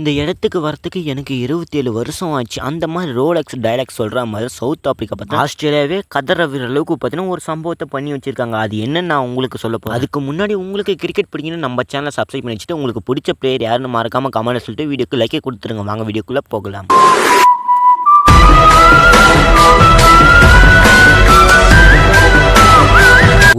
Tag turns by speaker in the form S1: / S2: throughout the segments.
S1: இந்த இடத்துக்கு வரத்துக்கு எனக்கு இருபத்தேழு வருஷம் ஆச்சு. அந்த மாதிரி ரோலக்ஸ் டைலாக் சொல்கிற மாதிரி சவுத் ஆப்பிரிக்கா பார்த்தா ஆஸ்திரேலியாவே கதற அளவுக்கு பார்த்தீங்கன்னா ஒரு சம்பவத்தை பண்ணி வச்சிருக்காங்க. அது என்னன்னு நான் உங்களுக்கு சொல்ல போகிறேன் அதுக்கு முன்னாடி உங்களுக்கு கிரிக்கெட் பிடிக்கணும் நம்ம சேனலை சப்ஸ்கிரைப் பண்ணி வச்சுட்டு உங்களுக்கு பிடிச்ச பிளேயர் யாருன்னு மறக்காம கமெண்ட் சொல்லிட்டு வீடியோக்கு லைக்கே கொடுத்துருங்க. வாங்க வீடியோக்குள்ளே போகலாம்.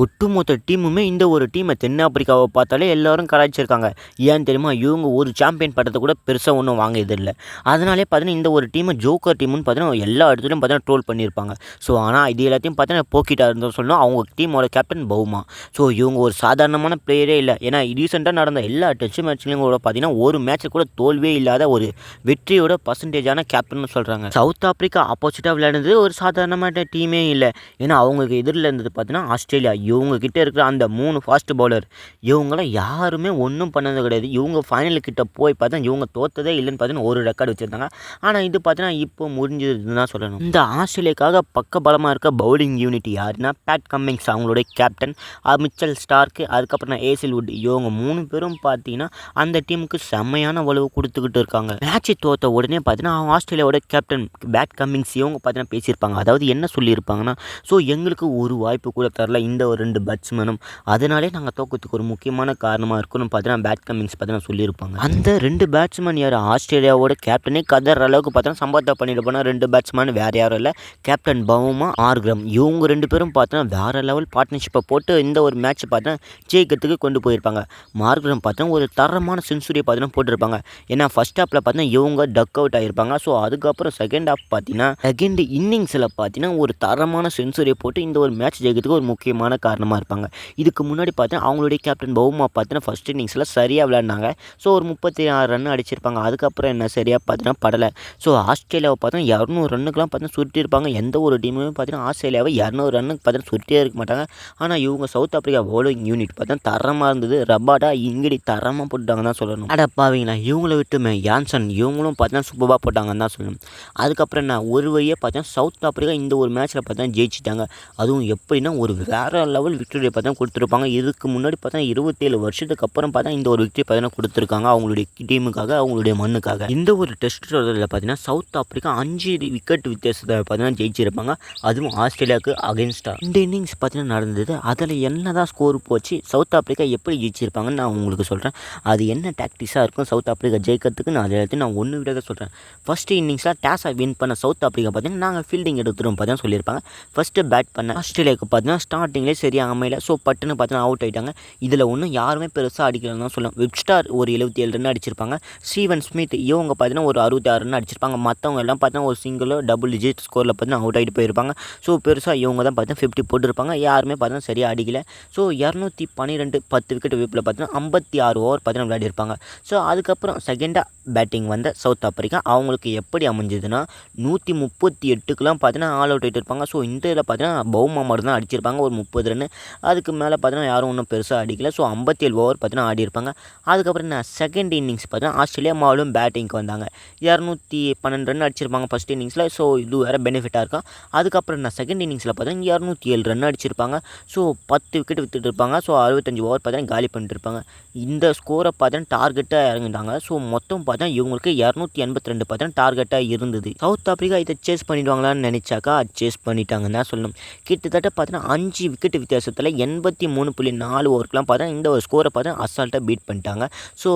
S1: ஒட்டுமொத்த டீமுமே இந்த ஒரு டீமை தென்னாப்பிரிக்காவை பார்த்தாலே எல்லோரும் கலாய்ச்சிருக்காங்க. ஏன்னு தெரியுமா? இவங்க ஒரு சாம்பியன் பட்டத்தை கூட பெருசாக ஒன்றும் வாங்கியது இல்லை அதனாலே பார்த்தீங்கன்னா இந்த ஒரு டீமை ஜோக்கர் டீம்னு பார்த்தீங்கன்னா எல்லா இடத்துலையும் பார்த்தீங்கன்னா ட்ரோல் பண்ணியிருப்பாங்க. ஸோ ஆனால் இது எல்லாத்தையும் பார்த்தீங்கன்னா போக்கிட்டா இருந்தோம் சொல்லணும். அவங்க டீமோட கேப்டன் பவுமா. ஸோ இவங்க ஒரு சாதாரணமான பிளேயரே இல்லை. ஏன்னா ரீசெண்டாக நடந்த எல்லா டெஸ்ட் மேட்ச்லையும் கூட பார்த்தீங்கன்னா ஒரு மேட்ச்சில் கூட தோல்வியே இல்லாத ஒரு வெற்றியோட பர்சன்டேஜான கேப்டன் சொல்கிறாங்க சவுத் ஆப்பிரிக்கா ஆப்போசிட்டாக விளையாடுறது ஒரு சாதாரணமான டீமே இல்லை. ஏன்னா அவங்களுக்கு எதிரில் இருந்தது பார்த்தீங்கன்னா ஆஸ்திரேலியா இவங்கக்கிட்ட இருக்கிற அந்த மூணு ஃபாஸ்ட் பவுலர் இவங்களாம் யாருமே ஒன்றும் பண்ணது கிடையாது. இவங்க ஃபைனல் கிட்ட போய் பார்த்தா இவங்க தோத்ததே இல்லைன்னு பார்த்தீங்கன்னா ஒரு ரெக்கார்டு வச்சுருந்தாங்க. ஆனால் இது பார்த்தீங்கன்னா இப்போ முடிஞ்சதுன்னு தான் சொல்லணும். இந்த ஆஸ்திரேலியாக்காக பக்க பலமாக இருக்க பவுலிங் யூனிட் யாருன்னா? பேட் கம்மிங்ஸ் அவங்களுடைய கேப்டன் மிச்சல் ஸ்டார்க்கு அதுக்கப்புறம் ஏசில்வுட் இவங்க மூணு பேரும் பார்த்தீங்கன்னா அந்த டீமுக்கு செம்மையான உழவு கொடுத்துக்கிட்டு இருக்காங்க. மேட்ச் தோத்த உடனே பார்த்தீங்கன்னா அவங்க ஆஸ்திரேலியாவோட கேப்டன் பேட் கம்மிங்ஸ் இவங்க பார்த்தீங்கன்னா பேசியிருப்பாங்க. அதாவது என்ன சொல்லியிருப்பாங்கன்னா ஸோ எங்களுக்கு ஒரு வாய்ப்பு கூட தரல. இந்த ஒரு ரெண்டு பேட்ஸ்மேனும் அதனாலே நாங்கள் தோக்கத்துக்கு ஒரு முக்கியமான காரணமாக இருக்குன்னு பார்த்தீங்கன்னா பேட் கம்மிங்ஸ் பார்த்தீங்கன்னா சொல்லியிருப்பாங்க. அந்த ரெண்டு பேட்ஸ்மேன் யார்? ஆஸ்திரேலியாவோட கேப்டனே கதற அளவுக்கு பார்த்தோன்னா சம்பவத்தை பண்ணிட்டு போனால் ரெண்டு பேட்ஸ்மேன் வேறு யாரும் இல்லை. Captain Bavuma Markram. இவங்க ரெண்டு பேரும் பார்த்தோன்னா வேறு லெவல் பார்ட்னர்ஷிப்பை போட்டு இந்த ஒரு மேட்ச் பார்த்தீங்கன்னா ஜெயிக்கிறதுக்கு கொண்டு போயிருப்பாங்க. மார்க்ரம் பார்த்தோன்னா ஒரு தரமான சென்சுரியை பார்த்தீங்கன்னா போட்டிருப்பாங்க. ஏன்னா ஃபஸ்ட் ஹாப்பில் பார்த்தீங்கன்னா இவங்க டக் அவுட் ஆகிருப்பாங்க ஸோ அதுக்கப்புறம் செகண்ட் ஹாஃப் பார்த்தீங்கன்னா செகண்ட் இன்னிங்ஸில் பார்த்தீங்கன்னா ஒரு தரமான சென்சுரியை போட்டு இந்த ஒரு மேட்ச் ஜெயிக்கிறதுக்கு ஒரு முக்கியமான காரணமாக இருப்பாங்க. இதுக்கு முன்னாடி பார்த்தீங்கன்னா அவங்களுடைய கேப்டன் பவுமா பார்த்தீங்கன்னா ஃபஸ்ட் இன்னிங்ஸில் சரியாக விளையாடினாங்க. ஸோ ஒரு முப்பத்தி ஆறு ரன் அடிச்சிருப்பாங்க. அதுக்கப்புறம் என்ன சரியாக பார்த்தீங்கன்னா படலை. ஸோ ஆஸ்திரேலியாவை பார்த்தீங்கன்னா இரநூறு ரன்னுக்குலாம் பார்த்தீங்கன்னா சுருட்டியிருப்பாங்க எந்த ஒரு டீமுமே பார்த்தீங்கன்னா ஆஸ்திரேலியாவை இரநூறு ரன்னுக்கு பார்த்தீங்கன்னா சுருட்டியே இருக்க மாட்டாங்க. ஆனால் இவங்க சவுத் ஆப்பிரிக்கா பவுலிங் யூனிட் பார்த்தீங்கன்னா தரமாக இருந்தது. ரபாடா இங்கிடி தரமாக போட்டாங்கன்னு தான் சொல்லணும். அடப்பாவீங்களா இவங்கள விட்டுமே யான்சன் இவங்களும் பார்த்தீங்கன்னா சூப்பராக போட்டாங்கன்னு தான் சொல்லணும். அதுக்கப்புறம் என்ன ஒரு வழியே பார்த்தீங்கன்னா சவுத் ஆப்பிரிக்கா இந்த ஒரு மேட்ச்சில் பார்த்தீங்கன்னா ஜெயிச்சிட்டாங்க. அதுவும் எப்படின்னா ஒரு வேறு லெவல் விக்டரியை பார்த்தா கொடுத்துருப்பாங்க. இதுக்கு முன்னாடி பார்த்தா இருபத்தேழு வருஷத்துக்கு அப்புறம் பார்த்தா இந்த ஒரு விக்டரி பார்த்தீங்கன்னா கொடுத்துருக்காங்க. அவங்களுடைய டீமுக்காக அவங்களுடைய மண்ணுக்காக. இந்த ஒரு டெஸ்ட் தொடரில் பார்த்தீங்கன்னா சவுத் ஆப்பிரிக்கா அஞ்சு விக்கெட் வித்தியாசத்தை பார்த்தீங்கன்னா ஜெயிச்சிருப்பாங்க. அதுவும் ஆஸ்திரேலியாவுக்கு அகேன்ஸ்டாக இந்த இன்னிங்ஸ் பார்த்தீங்கன்னா நடந்தது. அதில் என்ன தான் ஸ்கோர் போச்சு சவுத் ஆப்பிரிக்கா எப்படி ஜெயிச்சிருப்பாங்கன்னு நான் உங்களுக்கு சொல்கிறேன் அது என்ன டாக்டிஸாக இருக்கும் சவுத் ஆப்பிரிக்கா ஜெயிக்கிறதுக்கு? நான் அதை எடுத்து நான் ஒன்று விட சொல்கிறேன் ஃபஸ்ட்டு இன்னிங்ஸில் டேஸாக வின் பண்ண சவுத் ஆப்பிரிக்கா பார்த்தீங்கன்னா நாங்கள் ஃபீல்டிங் எடுத்துரும் பார்த்தீங்கன்னா சொல்லியிருப்பாங்க. ஃபஸ்ட்டு பேட் பண்ண ஆஸ்திரேலியாவுக்கு பார்த்தீங்கன்னா ஸ்டார்டிங்லேயே சரியாக அமையல ஸோ பட்டுன்னு பார்த்தீங்கன்னா அவுட் ஆகிட்டாங்க இதில் ஒன்றும் யாருமே பெருசாக அடிக்கலன்னு தான் சொல்லலாம் வெப்ஸ்டார் ஒரு எழுபத்தி ஏழு ரன் அடிச்சிருப்பாங்க. ஸ்டீவன் ஸ்மித் இவங்க பார்த்தீங்கன்னா ஒரு அறுபத்தி ஆறு ரன் அடிச்சிருப்பாங்க. மற்றவங்க எல்லாம் பார்த்தீங்கன்னா ஒரு சிங்கிளோ டபுள் டிஜிட் ஸ்கோரில் பார்த்தீங்கன்னா அவுட் ஆகிட்டு போயிருப்பாங்க. ஸோ பெருசாக இவங்க தான் பார்த்தீங்கன்னா ஃபிஃப்டி போட்டிருப்பாங்க. யாருமே பார்த்தீங்கன்னா சரியாக அடிக்கல. ஸோ இரநூத்தி பன்னிரெண்டு பத்து விக்கெட் வீப்பில் பார்த்தீங்கன்னா ஐம்பத்தி ஆறு ஓவர் பார்த்தீங்கன்னா விளையாடிருப்பாங்க. ஸோ அதுக்கப்புறம் செகண்டாக பேட்டிங் வந்த சவுத் ஆப்பிரிக்கா அவங்களுக்கு எப்படி அமைஞ்சதுன்னா நூற்றி முப்பத்தி எட்டுக்கெலாம் பார்த்தீங்கன்னா ஆல் அவுட் ஆகிட்டு இருப்பாங்க. ஸோ இந்த இதில் பார்த்தீங்கன்னா பவுமா மட்டும் தான் அடிச்சிருப்பாங்க. ஒரு முப்பது ரன் அதுக்கு மேலே பார்த்தீங்கன்னா யாரும் ஒன்றும் பெருசாக அடிக்கல. ஸோ ஐம்பத்தி ஏழு ஓவர் பார்த்தீங்கன்னா ஆடி இருப்பாங்க அதுக்கப்புறம் என்ன? செகண்ட் இன்னிங்ஸ் பார்த்தீங்கன்னா ஆஸ்திரேலியா மாலும் பேட்டிங்க்கு வந்தாங்க. இரநூத்தி பன்னெண்டு ரன் அடிச்சிருப்பாங்க ஃபஸ்ட் இன்னிங்ஸில் ஸோ இது வேறு பெனிஃபிட்டாக இருக்கும். அதுக்கப்புறம் என்ன? செகண்ட் இன்னிங்ஸில் பார்த்தீங்கன்னா இரநூத்தி ஏழு ரன் அடிச்சிருப்பாங்க. ஸோ பத்து விக்கெட் வித்துட்டு இருப்பாங்க. ஸோ அறுபத்தஞ்சு ஓவர் பார்த்தீங்கன்னா காலி பண்ணிட்டு இருப்பாங்க. இந்த ஸ்கோரை பார்த்தீங்கன்னா டார்கெட்டாக இறங்கிட்டாங்க. ஸோ மொத்தம் பார்த்தா இவங்களுக்கு இரநூத்தி எண்பத்தி ரெண்டு பார்த்தீங்கன்னா டார்கெட்டாக இருந்தது. சவுத் ஆப்பிரிக்கா இதை சேஸ் பண்ணிடுவாங்களான்னு நினச்சாக்கா சேஸ் பண்ணிட்டாங்கன்னு தான் சொல்லணும். கிட்டத்தட்ட பார்த்தீங்கன்னா அஞ்சு விக்கெட் வித்தியாசத்தில் எண்பத்தி மூணு புள்ளி நாலு ஓவருக்குலாம் பார்த்தா இந்த ஒரு ஸ்கோரை பார்த்தா அசால்ட்டாக பீட் பண்ணிட்டாங்க. ஸோ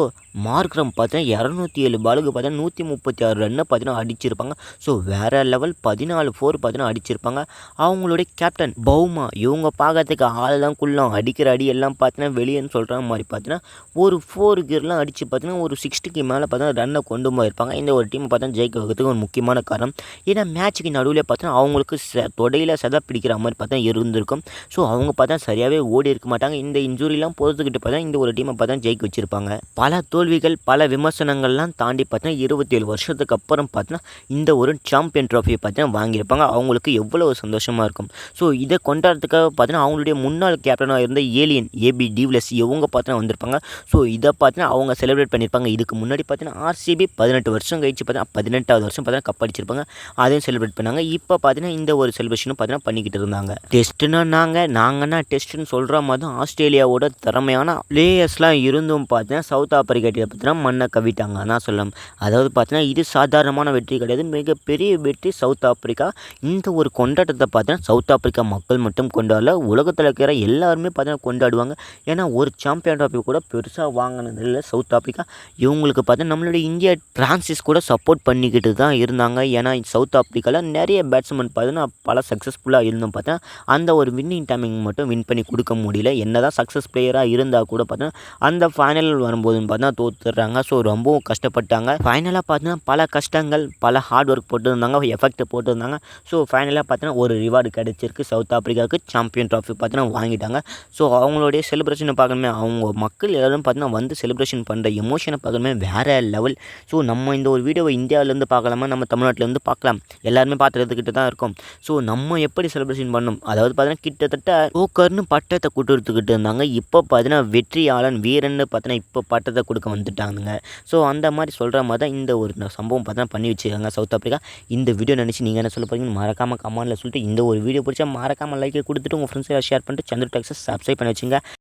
S1: மார்க்ரம் பார்த்தீங்கன்னா இரநூத்தி ஏழு பாலுக்கு பார்த்தா நூற்றி முப்பத்தி ஆறு ரன்னை பார்த்தீங்கன்னா அடிச்சிருப்பாங்க. ஸோ வேறு லெவல் பதினாலு ஃபோர் பார்த்தீங்கன்னா அடிச்சிருப்பாங்க. அவங்களுடைய கேப்டன் பௌமா இவங்க பார்க்கறதுக்கு ஆளெல்லாம் குள்ளம் அடிக்கிற அடி எல்லாம் பார்த்தீங்கன்னா வெளியேன்னு சொல்கிற மாதிரி பார்த்தீங்கன்னா ஒரு ஃபோர் கியர்லாம் அடித்து பார்த்தீங்கன்னா ஒரு சிக்ஸ்டிக்கு மேலே பார்த்தீங்கன்னா ரன்னை கொண்டு போயிருப்பாங்க. இந்த ஒரு டீம் பார்த்தா ஜெயிக்க வைக்கிறதுக்கு ஒரு முக்கியமான காரணம். ஏன்னா மேட்ச்சுக்கு நடுவில் பார்த்தீங்கன்னா அவங்களுக்கு ச தொடையில் செத பிடிக்கிற மாதிரி பார்த்தா இருந்திருக்கும். ஸோ அவங்க பார்த்தா சரியாகவே ஓடி இருக்க மாட்டாங்க. இந்த இன்ஜுரிலாம் பொறுத்துக்கிட்டு பார்த்தா இந்த ஒரு டீமை பார்த்தா ஜெயிக்க வச்சுருப்பாங்க. பல தோல்விகள் பல விமர்சனங்கள்லாம் தாண்டி பார்த்தா இருபத்தேழு வருஷத்துக்கு அப்புறம் பார்த்தா இந்த ஒரு சாம்பியன் ட்ராஃபியை பார்த்தா வாங்கியிருப்பாங்க. அவங்களுக்கு எவ்வளோ சந்தோஷமாக இருக்கும். ஸோ இதை கொண்டாடுறதுக்காக பார்த்தீங்கன்னா அவங்களுடைய முன்னாள் கேப்டனாக இருந்த ஏலியன் ஏபி டிவ்லஸ் இவங்க பார்த்தீங்கன்னா வந்திருப்பாங்க. ஸோ இதை பார்த்தீங்கன்னா அவங்க செலிப்ரேட் பண்ணியிருப்பாங்க. இதுக்கு முன்னாடி பார்த்தீங்கன்னா ஆர்சிபி பதினெட்டு வருஷம் கழிச்சு பார்த்தீங்கன்னா பதினெட்டாவது வருஷம் பார்த்தீங்கன்னா கப் அடிச்சிருப்பாங்க. அதையும் செலிப்ரேட் பண்ணாங்க. இப்போ பார்த்தீங்கன்னா இந்த ஒரு செலிப்ரேஷனும் பார்த்தீங்கன்னா பண்ணிக்கிட்டு இருந்தாங்க. டெஸ்ட்டுன்னா நாங்கள் நாங்கன்னா டெஸ்ட்டுன்னு சொல்கிற மாதிரி தான் ஆஸ்திரேலியாவோட திறமையான பிளேயர்ஸ்லாம் இருந்தும் பார்த்தீங்கன்னா சவுத் ஆப்பிரிக்கா டீமை பார்த்தீங்கன்னா மண்ணை கவிட்டாங்க அதான் சொல்லலாம் அதாவது பார்த்தீங்கன்னா இது சாதாரணமான வெற்றி கிடையாது. மிகப்பெரிய வெற்றி சவுத் ஆப்பிரிக்கா. இந்த ஒரு கொண்டாட்டத்தை பார்த்தீங்கன்னா சவுத் ஆப்பிரிக்கா மக்கள் மட்டும் கொண்டாடல. உலகத்தில் இருக்கிற எல்லாருமே பார்த்தீங்கன்னா கொண்டாடுவாங்க. ஏன்னா ஒரு சாம்பியன் ட்ராஃபி கூட பெருசாக வாங்கினது இல்லை சவுத் ஆப்பிரிக்கா. இவங்களுக்கு பார்த்தீங்கன்னா நம்மளுடைய இந்தியா பிரான்சிஸ் கூட சப்போர்ட் பண்ணிக்கிட்டு தான் இருந்தாங்க. ஏன்னா சவுத் ஆப்பிரிக்காவில் நிறைய பேட்ஸ்மேன் பார்த்தீங்கன்னா பல சக்ஸஸ்ஃபுல்லாக இருந்தும் பார்த்தா அந்த ஒரு வின்னிங் டைமிங் மட்டும் வின் பண்ணி கொடுக்க முடியல. என்ன தான் சக்ஸஸ் பிளேயராக இருந்தால் கூட பார்த்தீங்கன்னா அந்த ஃபைனல் வரும்போதுன்னு பார்த்தீங்கன்னா தோத்துடுறாங்க. ஸோ ரொம்பவும் கஷ்டப்பட்டாங்க. ஃபைனலாக பார்த்தீங்கன்னா பல கஷ்டங்கள் பல ஹார்ட் ஒர்க் போட்டுருந்தாங்க எஃபெக்ட் போட்டிருந்தாங்க. ஸோ ஃபைனலாக பார்த்தீங்கன்னா ஒரு ரிவார்டு கிடச்சிருக்கு. சவுத் ஆஃப்ரிக்காவுக்கு சாம்பியன் ட்ராஃபி பார்த்தீங்கன்னா வாங்கிட்டாங்க. ஸோ அவங்களுடைய செலிப்ரேஷனை பார்க்கணுமே அவங்க மக்கள் எல்லோரும் பார்த்தீங்கன்னா வந்து செலிப்ரேஷன் பண்ணுற எமோஷனை பார்க்கணுமே வேறு லெவல் ஸோ நம்ம இந்த ஒரு வீடியோவை இந்தியாவிலேருந்து பார்க்கலாமா? நம்ம தமிழ்நாட்டிலேருந்து பார்க்கலாம். எல்லாருமே பார்த்துறதுக்கிட்ட தான் இருக்கும். ஸோ நம்ம எப்படி செலிப்ரேஷன் பண்ணணும்? அதாவது பார்த்தீங்கன்னா கிட்டத்தட்ட ஜோக்கர்னு பட்டத்தை கொடுத்துக்கிட்டு இருந்தாங்க. இப்போ பார்த்தீங்கன்னா வெற்றியாளன் வீரன்னு பார்த்தீங்கன்னா இப்போ பட்டத்தை கொடுக்க வந்துட்டாங்க ஸோ அந்த மாதிரி சொல்கிற மாதிரி தான் இந்த ஒரு சம்பவம் பார்த்தீங்கன்னா பண்ணி வச்சுருக்காங்க சவுத் ஆஃப்ரிக்கா இந்த வீடியோ நினச்சி நீங்கள் என்ன சொல்ல போகிறீங்கன்னு மறக்காமல் கமெண்ட்டில் சொல்லிட்டு இந்த ஒரு வீடியோ பிடிச்சா மறக்காமல் லைக்கை கொடுத்துட்டு உங்கள் ஃப்ரெண்ட்ஸை ஷேர் பண்ணிட்டு சந்திர டாக்ஸை சப்ஸ்கிரைப் பண்ணி வச்சுங்க.